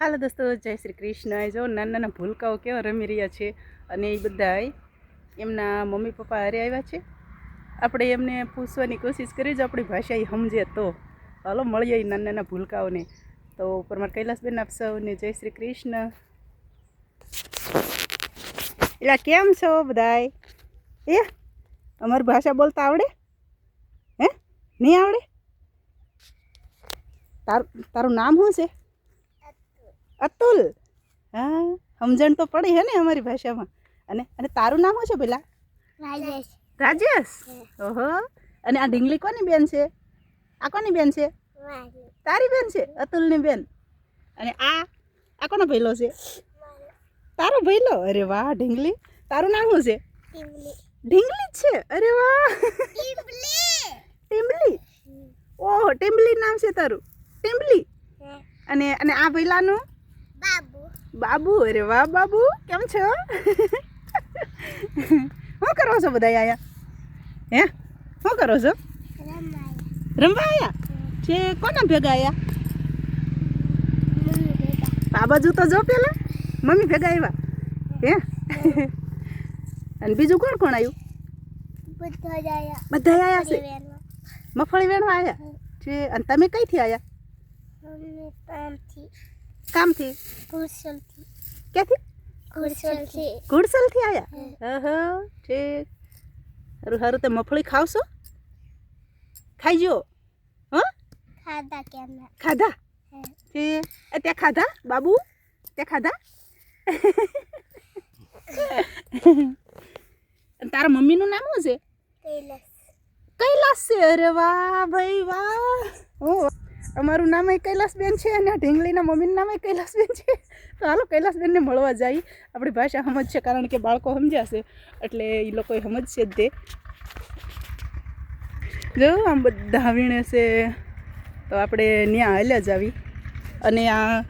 હાલો દોસ્તો, જય શ્રી કૃષ્ણ. જો નાના નાના ભૂલકાઓ કેવા રમી રહ્યા છે અને એ બધા એમના મમ્મી પપ્પા હારે આવ્યા છે. આપણે એમને પૂછવાની કોશિશ કરી, જો આપણી ભાષા એ સમજે તો. હાલો, મળીએ નાના નાના ભૂલકાઓને. તો પરમાર કૈલાસબેન આપ સૌને જય શ્રી કૃષ્ણ. એટલે કેમ છો બધાય? એ, અમારી ભાષા બોલતા આવડે? હે? નહીં આવડે? તારું તારું નામ શું છે? અતુલ. હા સમજણ તો પડી હે ને અમારી ભાષામાં. અને અને તારું નામ શું છે પેલા? રાજેશ. રાજેશ? ઓહો. અને આ ઢીંગલી કોની બેન છે? આ કોની બેન છે? તારી બેન છે અતુલની બેન. અને આ આ કોનો ભૈલો છે? તારો ભૈલો અરે વાહ ઢીંગલી. તારું નામ શું છે? ઢીંગલી જ છે? અરે વાહ. ટીમલી ઓહો ટીમલી નામ છે તારું. ટીમલી અને અને આ ભૈલાનું બાબુ. બાબુ? અરે વાહ બાબુ કેમ છો? શું કરો છો બધા આયા હે? શું કરો છો? રમવા આયા છે કોના ભેગા આયા? આ બાજુ તો જો પેલા. મમ્મી ભેગા આવ્યા હે? અને બીજું કોણ કોણ આવ્યું બધા આયા. છે? મફળી વેણવા. આયા? છે અને તમે કઈથી આયા? કામથી? કુશલથી. ક્યાંથી? કુશલથી. ગુડસલથી આયા? ઓહો ઠીક. હારું સારું તે મફળી ખાવશો? ખાઈ જો હા? ખાધા કેમ ખાધા? એ ત્યાં ખાધા બાબુ? ત્યાં ખાધા? તારા મમ્મીનું નામ શું છે? કૈલાસ. કૈલાસ છે. અરે વાહ ભાઈ વાહ. ઓ અમારું નામ કૈલાસબેન છે અને ઢીંગલીના મમ્મીનું નામ કૈલાસબેન છે. તો હાલો કૈલાસબેનને મળવા જાય. આપણી ભાષા સમજશે કારણ કે બાળકો સમજાશે. એટલે એ લોકો સમજશે જ તે. જો, આમ બધા વીણે છે. તો આપણે ત્યાં હાલ્યા જ આવી. અને આ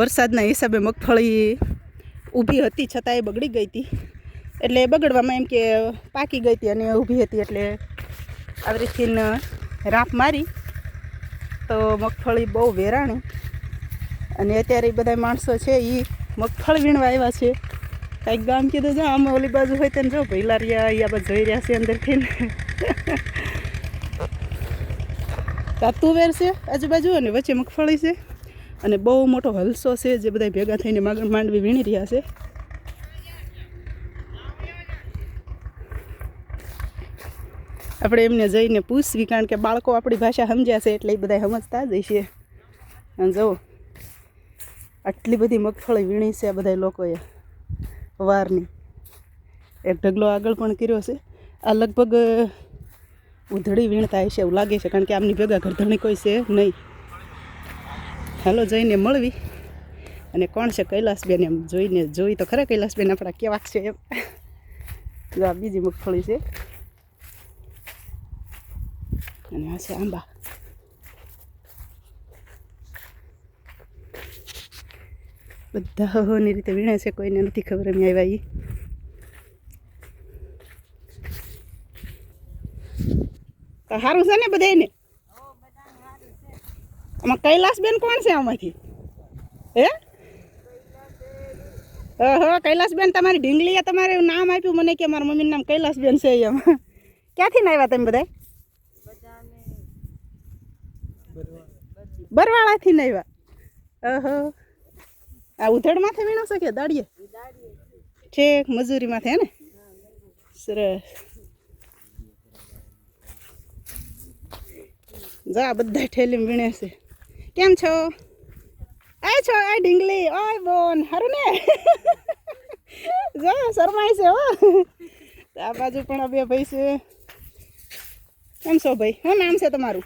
વરસાદના હિસાબે મગફળી ઊભી હતી છતાં એ બગડી ગઈ હતી. એટલે બગડવામાં એમ કે પાકી ગઈ હતી અને ઊભી હતી એટલે આવી રીતથી રાપ મારી. તો મગફળી બહુ વેરાણી. અને અત્યારે બધા માણસો છે એ મગફળી વીણવા આવ્યા છે. કાંઈક ગામ કીધું, જો, આમ ઓલી બાજુ હોય તેને જો ભૈલારિયા અહીંયા બધા જોઈ રહ્યા છે અંદરથી. આ તુવેર છે, આજુબાજુ, અને વચ્ચે મગફળી છે. અને બહુ મોટો હલસો છે, જે બધા ભેગા થઈને માંડ- માંડવી વીણી રહ્યા છે. આપણે એમને જઈને પૂછવી કારણ કે બાળકો આપણી ભાષા સમજ્યા છે એટલે એ બધા સમજતા જ હશે. અને જુઓ, આટલી બધી મગફળી વીણી છે આ બધા લોકોએ વારની. એક ઢગલો આગળ પણ કર્યો છે. આ લગભગ ઉધડી વીણતા હશે એવું લાગે છે, કારણ કે આમની ભેગા ઘરધણી કોઈ છે નહીં. હાલો, જઈને મળવી. અને કોણ છે કૈલાસબેન એમ જોઈને, જોઈ તો ખરા કૈલાસબેન આપણા કેવાક છે એમ. જો આ બીજી મગફળી છે. અને આ છે આંબા બધા હહોની રીતે વીણે છે કોઈને નથી ખબર એમ આવ્યા તો સારું છે ને બધાને આમાં કૈલાસબેન કોણ છે આમાંથી હે ઓહો કૈલાસબેન તમારી ઢીંગલીએ તમારે નામ આપ્યું મને કે મારા મમ્મીનું નામ કૈલાસબેન છે એમ ક્યાંથી ના આવ્યા તમે બધા બરવાળાથી ને આવ્યા. ઓહો આ ઉધડમાંથી વીણો છે કે દાડીએ? ઠેક મજૂરીમાંથી, હે ને? સરસ. જા બધા ઠેલી વીણે છે. કેમ છો? આય છો, આય ઢીંગલી, ઓય બોન, હારું ને? જો, શરમાય છે, હો. આ બાજુ પણ આ બે ભાઈ છે. કેમ છો ભાઈ? શું નામ છે તમારું?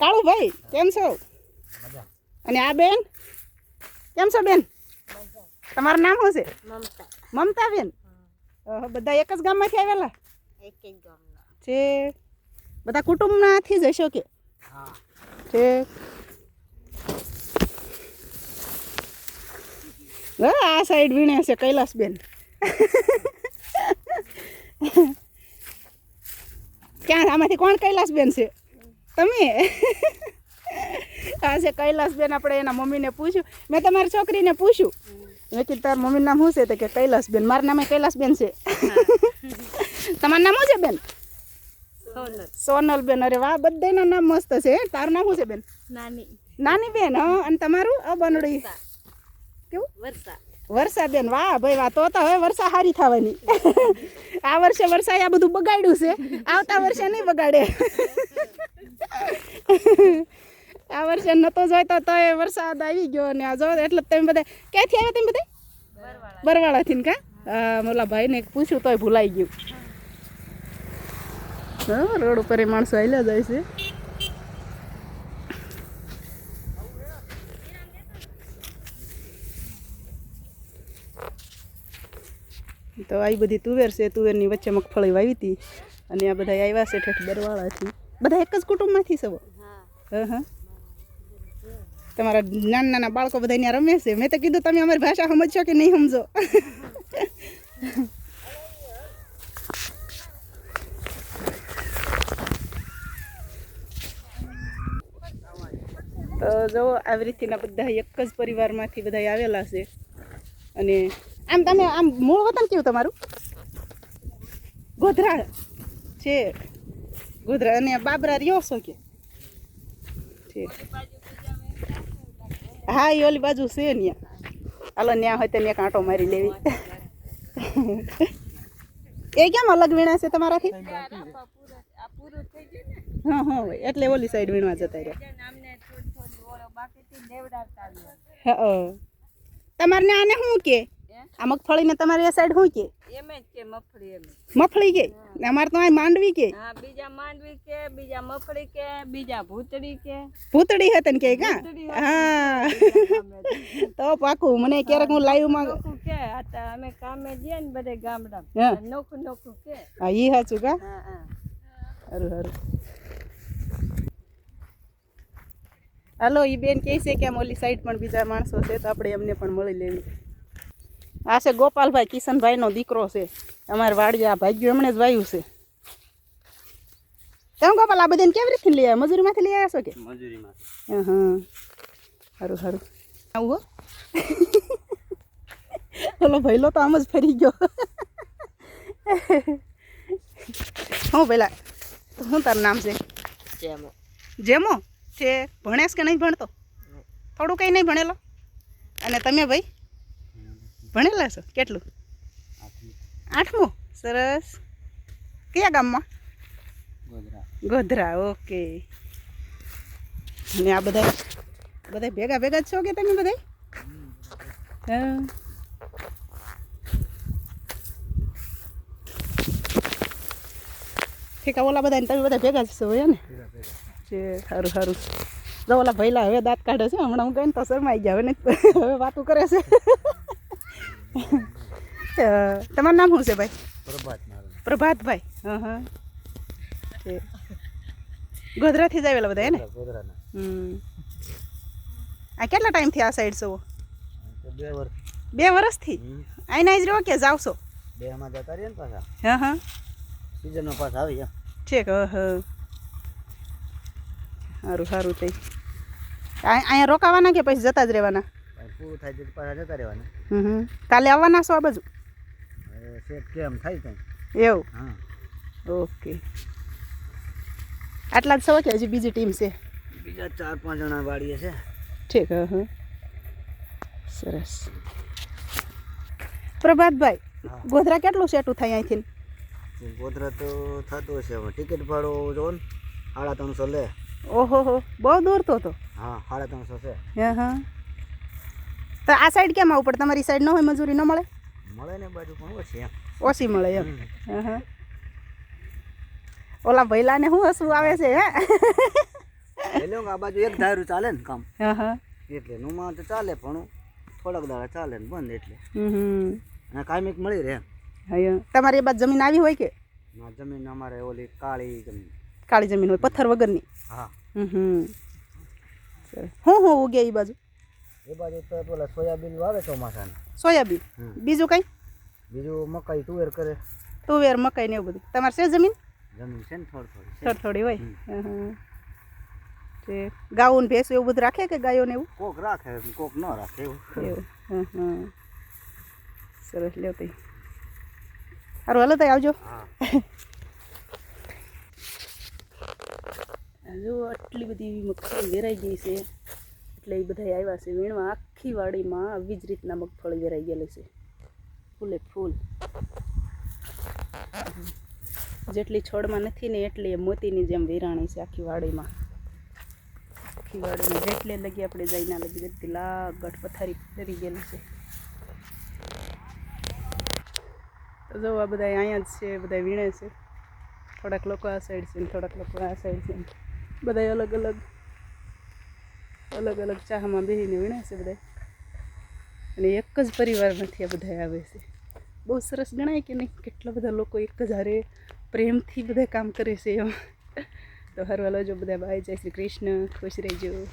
કાળું ભાઈ કેમ છો? અને આ બેન? કેમ છો બેન? તમારું નામ શું છે? મમતા. મમતા બેન બધા એક જ ગામમાંથી આવેલા? એક એક ગામના. છે. બધા કુટુંબમાંથી જ હશો કે? છે. હા, આ સાઈડ વીણે છે કૈલાસબેન. ક્યાં આમાંથી કોણ કૈલાસબેન છે? તમે? આ છે કૈલાસબેન આપણે એના મમ્મીને પૂછ્યું. મેં તમારી છોકરીને પૂછ્યું. મેં કીધું તાર મમ્મીનું નામ શું છે? તો કે કૈલાસબેન. મારું નામે કૈલાસબેન છે. તમારું નામ શું છે બેન? સોનલબેન. અરે વાહ બધાના નામ મસ્ત છે તારું નામ શું છે બેન? નાની. નાની બેન હા? અને તમારું? અ બનડી. કેવું? વર્ષા. વર્ષા બેન વાહ ભાઈ વાહ તો તો હવે વર્ષા હારી થવાની. આ વર્ષે વર્ષાએ આ બધું બગાડ્યું છે. આવતા વર્ષે નહીં બગાડે. આ વર્ષે નતો જોઈતો તો એ વરસાદ આવી ગયો ને આ જો એટલે તમે બધા ક્યાંથી આવ્યા તમે બધા? બરવાળાથી ને કા? મોલા ભાઈને પૂછ્યું તોય ભૂલાઈ ગયું. હા રોડ ઉપર એ માણસો હાલ્યા જાય છે. તો આવી બધી તુવેર છે. તુવેરની વચ્ચે મગફળી વાવી હતી. અને આ બધા આવ્યા છે ઠેઠ બરવાળાથી. બધા એક જ કુટુંબમાંથી સવો હા. હા તમારા નાના નાના બાળકો બધા ત્યાં રમે છે. મેં તો કીધું તમે અમારી ભાષા સમજશો કે નહીં સમજો? તો જો આવી રીતના બધા એક જ પરિવારમાંથી બધા આવેલા છે. અને આમ તમે આમ મૂળ વતન કેવું તમારું? ગોધરા છે. ગોધરા અને બાબરા રહ્યો છો કે? હા એ ઓલી બાજુ છે ત્યાં હાલો ત્યાં હોય ત્યાં કાંટો મારી લેવી. એ કેમ અલગ વીણા છે તમારાથી? હા હા, એટલે ઓલી સાઈડ વીણવા જતા રહ્યા. તમારે આને શું કે? આ મગફળીને તમારી આ સાઈડ શું કે? એમ જ કે મફળી એમ. જ. મફળી કે? ને અમારે તો અહીં માંડવી કે? હા બીજા માંડવી કે બીજા મફળી કે બીજા ભૂતડી કે. ભૂતડી હતી ને કે કા? હા. તો પાકું મને ક્યારેક હું લાઈવમાં નોખું કે આ તો અમે કામે જઈએ ને બધે હા. ગામડામાં નોખું નોખું કે. હા ઈ સાચું કા? હા હા. સારું સારું હાલો એ બેન કહે છે કે આમ ઓલી સાઈડ પણ બીજા માણસો છે તો આપણે એમને પણ મળી લેવી. આ છે ગોપાલભાઈ કિશનભાઈનો દીકરો છે. અમારે વાડીએ આ ભાગ્યું એમણે જ વાયું છે. તમે ગોપાલ આ બધાને કેવી રીતે લઈ આવ્યા? મજૂરીમાંથી લઈ આવ્યા છો કે? મજૂરીમાં હા હા સારું સારું. આવું ઓલો ભઈલો તો આમ જ ફરી ગયો. હું પેલા શું તારું નામ છે? જેમો. છે ભણેશ કે નહીં ભણતો? થોડું કંઈ નહીં ભણેલો? અને તમે ભાઈ? ભણેલા છો? કેટલું? આઠમું? સરસ. કયા ગામમાં? ગોધરા. ગોધરા ઓકે. અને આ બધા બધા ભેગા ભેગા જ છો કે તમે બધા હા. ઠીક ઓલા બધા તમે બધા ભેગા જ છો ને? છે સારું સારું. જો ઓલા ભૈલા હવે દાંત કાઢે છે હમણાં હું કહીને તો શરમાઈ ગયા હવે હવે વાતું કરે છે. તમારું નામ શું છે ભાઈ? પ્રભાત પ્રભાતભાઈ. હા હા. ગોધરાથી જ આવેલા બધા હે ને? ગોધરાના. હમ. આ કેટલા ટાઈમથી આ સાઈડ છો બે વર્ષ. બે વર્ષથી? અહીંના જ રહો કે જાવ છો બે માં જતા રહીએ ને પાછા. હા હા. સિઝનમાં પાછા આવી એમ ઠીક હ હ. સારું સારું થઈ અહીંયા રોકાવાના કે પછી જતા જ રહેવાના? પૂરું થાય તો પાછા જતા રહેવાના. કાલે આવવાના છો આ બાજુ? સેટ કેમ થાય કંઈ. એવું? હા. ઓકે. આટલા જ છો કે હજી બીજી ટીમ છે? બીજા ચાર પાંચ જણા વાળીએ છે. ઠીક હ સરસ. પ્રભાતભાઈ ગોધરા કેટલું સેટું થાય અહીંથી? ગોધરા તો થતું હશે હવે. ટિકિટ ભાડો જો ને સાડા ત્રણસો લે. ઓહો બહુ દૂર તો તો? હા સાડા ત્રણસો છે. હા હા. તો આ સાઈડ કેમ આવું પડે? તમારી સાઈડ ન હોય મજૂરી ન મળે? મળે ને બાજુ પણ ઓછી એમ. ઓછી મળે એમ. ઓલા ભૈલાને શું હસવું આવે છે હે? એટલે આ બાજુ એક ધારું ચાલે ને કામ. એટલે નુમાં તો ચાલે પણ થોડાક દાડા ચાલે ને બંધ એટલે. હમ. અને કાયમિક મળી રહે. તમારી એ બાજુ જમીન આવી હોય કે? આ જમીન અમારે ઓલી કાળી જમીન. કાળી જમીન હોય પથ્થર વગરની? હા. હમ હમ. હું હું ઉગે એ બાજુ? એ બાજુ તો પેલા સોયાબીન વાવે ચોમાસાના. સોયાબીન. બીજું કઈ? બીજું મકાઈ તુવેર કરે. તુવેર મકાઈ ને એવું બધું. તમારે છે જમીન? જમીન છે ને થોડી થોડી થોડી થોડી હોય. તે ગાયો ને એવું બધું રાખે કે ગાયો ને એવું? કોક રાખે કોક ન રાખે એવું. હા હા સરસ લ્યો તઈ. સારું હાલો તઈ આવજો. હજુ આટલી બધી મકાઈ વેરાઈ ગઈ છે. એટલે એ બધા આવ્યા છે. વીણવા આખી વાડીમાં આવી જ રીતના મગફળી વેરાઈ ગયેલી છે. ફૂલે ફૂલ. જેટલી છોડમાં નથી ને એટલી એ મોતીની જેમ વેરાણી છે આખી વાડીમાં. આખી વાડીમાં જેટલે લગી આપણે જઈ ના લગી બધી લાગટ પથારી ડરી ગયેલી છે. તો જો આ બધા અહીંયા જ છે બધા વીણે છે. થોડાક લોકો આ સાઈડ છે ને થોડાક લોકો આ સાઈડ છે બધા અલગ અલગ અલગ અલગ ચાહમાં બેસીને વીણે છે બધા અને એક જ પરિવારમાંથી આ બધા આવે છે. બહુ સરસ ગણાય કે નહીં? કેટલા બધા લોકો એક જ હારે પ્રેમથી બધા કામ કરે છે એમ. તો હરવાલો જો બધા બાય જય શ્રી કૃષ્ણ, ખુશ રહેજો.